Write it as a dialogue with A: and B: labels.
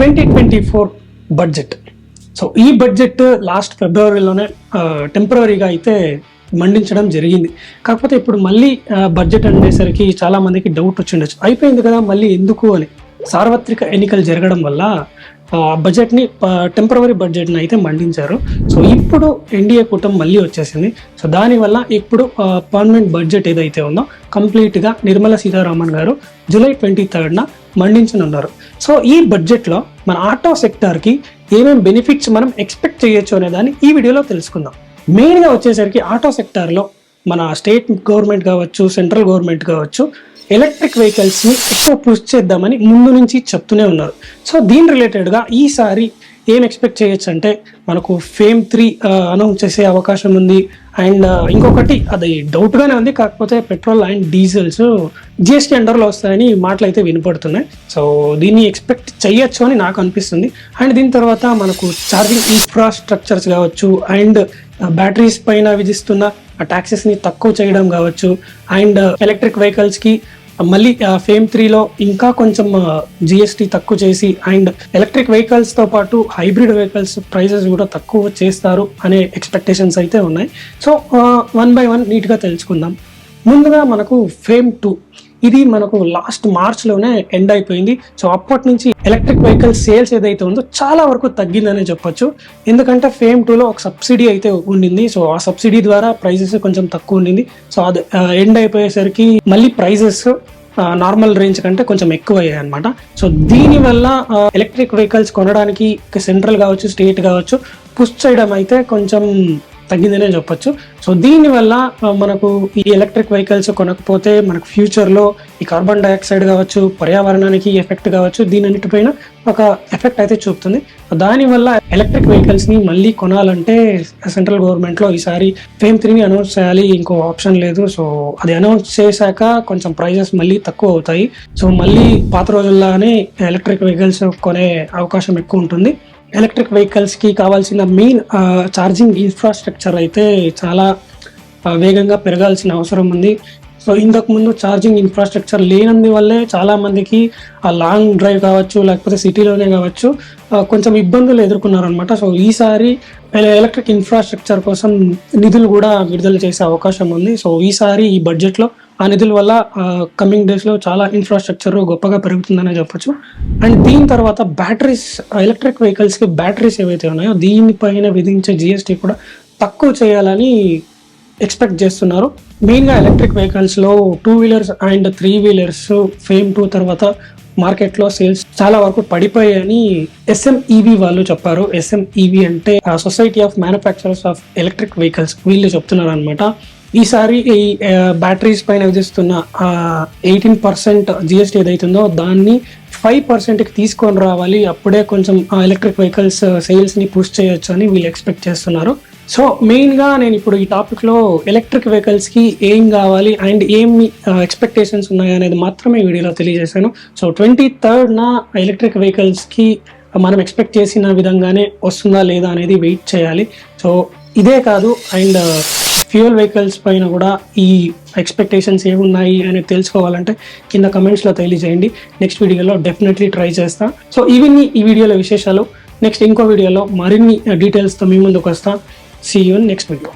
A: Twenty twenty four budget so ఈ budget last ఫిబ్రవరిలోనే టెంపరీగా అయితే మండించడం జరిగింది. కాకపోతే ఇప్పుడు మళ్ళీ బడ్జెట్ అనేసరికి చాలామందికి డౌట్ వచ్చిండొచ్చు అయిపోయింది కదా మళ్ళీ ఎందుకు అని. సార్వత్రిక ఎన్నికలు జరగడం వల్ల బడ్జెట్ని టెంపరవరీ బడ్జెట్ని అయితే మండించారు. సో ఇప్పుడు ఎన్డీఏ కూటమి మళ్ళీ వచ్చేసింది. సో దానివల్ల ఇప్పుడు పర్మనెంట్ బడ్జెట్ ఏదైతే ఉందో కంప్లీట్గా నిర్మలా సీతారామన్ గారు జూలై ట్వంటీ థర్డ్న మండించనున్నారు. సో ఈ బడ్జెట్లో మన ఆటో సెక్టార్కి ఏమేమి బెనిఫిట్స్ మనం ఎక్స్పెక్ట్ చేయొచ్చు అనే దాన్ని ఈ వీడియోలో తెలుసుకుందాం. మెయిన్గా వచ్చేసరికి ఆటో సెక్టార్లో మన స్టేట్ గవర్నమెంట్ కావచ్చు సెంట్రల్ గవర్నమెంట్ కావచ్చు ఎలక్ట్రిక్ వెహికల్స్ని ఎక్కువ పుష్ చేద్దామని ముందు నుంచి చెప్తూనే ఉన్నారు. సో దీని రిలేటెడ్గా ఈసారి ఏం ఎక్స్పెక్ట్ చేయొచ్చు అంటే మనకు ఫేమ్ త్రీ అనౌన్స్ చేసే అవకాశం ఉంది. అండ్ ఇంకొకటి అది డౌట్గానే ఉంది. కాకపోతే పెట్రోల్ అండ్ డీజిల్స్ జిఎస్టీ అండర్లో వస్తాయని మాటలు అయితే వినపడుతున్నాయి. సో దీన్ని ఎక్స్పెక్ట్ చేయొచ్చు అని నాకు అనిపిస్తుంది. అండ్ దీని తర్వాత మనకు ఛార్జింగ్ ఇన్ఫ్రాస్ట్రక్చర్స్ కావచ్చు అండ్ బ్యాటరీస్ పైన విధిస్తున్న ట్యాక్సెస్ని తక్కువ చేయడం కావచ్చు. అండ్ ఎలక్ట్రిక్ వెహికల్స్కి మళ్ళీ ఫేమ్ త్రీలో ఇంకా కొంచెం జిఎస్టీ తక్కువ చేసి అండ్ ఎలక్ట్రిక్ వెహికల్స్తో పాటు హైబ్రిడ్ వెహికల్స్ ప్రైజెస్ కూడా తక్కువ చేస్తారు అనే ఎక్స్పెక్టేషన్స్ అయితే ఉన్నాయి. సో వన్ బై వన్ నీట్గా తెలుసుకుందాం. ముందుగా మనకు ఫేమ్ టూ ఇది మనకు లాస్ట్ మార్చ్లోనే ఎండ్ అయిపోయింది. సో అప్పటి నుంచి ఎలక్ట్రిక్ వెహికల్ సేల్స్ ఏదైతే ఉందో చాలా వరకు తగ్గిందనే చెప్పొచ్చు. ఎందుకంటే ఫేమ్ టూలో ఒక సబ్సిడీ అయితే ఉండింది. సో ఆ సబ్సిడీ ద్వారా ప్రైజెస్ కొంచెం తక్కువ ఉండింది. సో అది ఎండ్ అయిపోయేసరికి మళ్ళీ ప్రైజెస్ నార్మల్ రేంజ్ కంటే కొంచెం ఎక్కువ అయ్యాయి అనమాట సో దీనివల్ల ఎలక్ట్రిక్ వెహికల్స్ కొనడానికి సెంట్రల్ కావచ్చు స్టేట్ కావచ్చు పుష్ చేయడం అయితే కొంచెం తగ్గిందనే చెప్పొచ్చు. సో దీనివల్ల మనకు ఈ ఎలక్ట్రిక్ వెహికల్స్ కొనకపోతే మనకు ఫ్యూచర్లో ఈ కార్బన్ డైఆక్సైడ్ కావచ్చు పర్యావరణానికి ఎఫెక్ట్ కావచ్చు దీనన్నిటిపైన ఒక ఎఫెక్ట్ అయితే చూపుతుంది. దానివల్ల ఎలక్ట్రిక్ వెహికల్స్ని మళ్ళీ కొనాలంటే సెంట్రల్ గవర్నమెంట్లో ఈసారి ఫేమ్ త్రీని అనౌన్స్ చేయాలి ఇంకో ఆప్షన్ లేదు. సో అది అనౌన్స్ చేశాక కొంచెం ప్రైజెస్ మళ్ళీ తక్కువ అవుతాయి. సో మళ్ళీ పాత రోజుల్లానే ఎలక్ట్రిక్ వెహికల్స్ కొనే అవకాశం ఎక్కువ ఉంటుంది. ఎలక్ట్రిక్ వెహికల్స్కి కావాల్సిన మెయిన్ ఛార్జింగ్ ఇన్ఫ్రాస్ట్రక్చర్ అయితే చాలా వేగంగా పెరగాల్సిన అవసరం ఉంది. సో ఇంతకుముందు ఛార్జింగ్ ఇన్ఫ్రాస్ట్రక్చర్ లేనందు వల్లే చాలామందికి ఆ లాంగ్ డ్రైవ్ కావచ్చు లేకపోతే సిటీలోనే కావచ్చు కొంచెం ఇబ్బందులు ఎదుర్కొన్నారనమాట సో ఈసారి ఎలక్ట్రిక్ ఇన్ఫ్రాస్ట్రక్చర్ కోసం నిధులు కూడా విడుదల చేసే అవకాశం ఉంది. సో ఈసారి ఈ బడ్జెట్లో ఆ నిధుల వల్ల కమింగ్ డేస్లో చాలా ఇన్ఫ్రాస్ట్రక్చర్ గొప్పగా పెరుగుతుందనే చెప్పొచ్చు. అండ్ దీని తర్వాత బ్యాటరీస్ ఎలక్ట్రిక్ వెహికల్స్కి బ్యాటరీస్ ఏవైతే ఉన్నాయో దీనిపైన విధించే జిఎస్టీ కూడా తక్కువ చేయాలని ఎక్స్పెక్ట్ చేస్తున్నారు. మెయిన్గా electric వెహికల్స్లో two wheelers and three wheelers FAME two తర్వాత మార్కెట్లో సేల్స్ చాలా వరకు పడిపోయాయని ఎస్ఎంఈవి వాళ్ళు చెప్పారు. ఎస్ఎంఈవి అంటే society of manufacturers of electric vehicles వీళ్ళు చెప్తున్నారు అనమాట ఈసారి ఈ బ్యాటరీస్ పైన విధిస్తున్న ఎయిటీన్ పర్సెంట్ జిఎస్టీ ఏదైతుందో దాన్ని ఫైవ్ పర్సెంట్కి తీసుకొని రావాలి. అప్పుడే కొంచెం ఎలక్ట్రిక్ వెహికల్స్ సేల్స్ని పుష్ చేయొచ్చు అని వీళ్ళు ఎక్స్పెక్ట్ చేస్తున్నారు. సో మెయిన్గా నేను ఇప్పుడు ఈ టాపిక్లో ఎలక్ట్రిక్ వెహికల్స్కి ఏం కావాలి అండ్ ఏమి ఎక్స్పెక్టేషన్స్ ఉన్నాయి అనేది మాత్రమే వీడియోలో తెలియజేశాను. సో ట్వంటీ థర్డ్న ఎలక్ట్రిక్ వెహికల్స్కి మనం ఎక్స్పెక్ట్ చేసిన విధంగానే వస్తుందా లేదా అనేది వెయిట్ చేయాలి. సో ఇదే కాదు అండ్ ఫ్యూయల్ వెహికల్స్ పైన కూడా ఈ ఎక్స్పెక్టేషన్స్ ఏమున్నాయి అనేది తెలుసుకోవాలంటే కింద కమెంట్స్లో తెలియజేయండి. నెక్స్ట్ వీడియోలో డెఫినెట్లీ ట్రై చేస్తా. సో ఇవన్నీ ఈ వీడియోలో విశేషాలు నెక్స్ట్ ఇంకో వీడియోలో మరిన్ని uh, డీటెయిల్స్తో మీ ముందుకు వస్తా సీ యూ నెక్స్ట్ వీడియో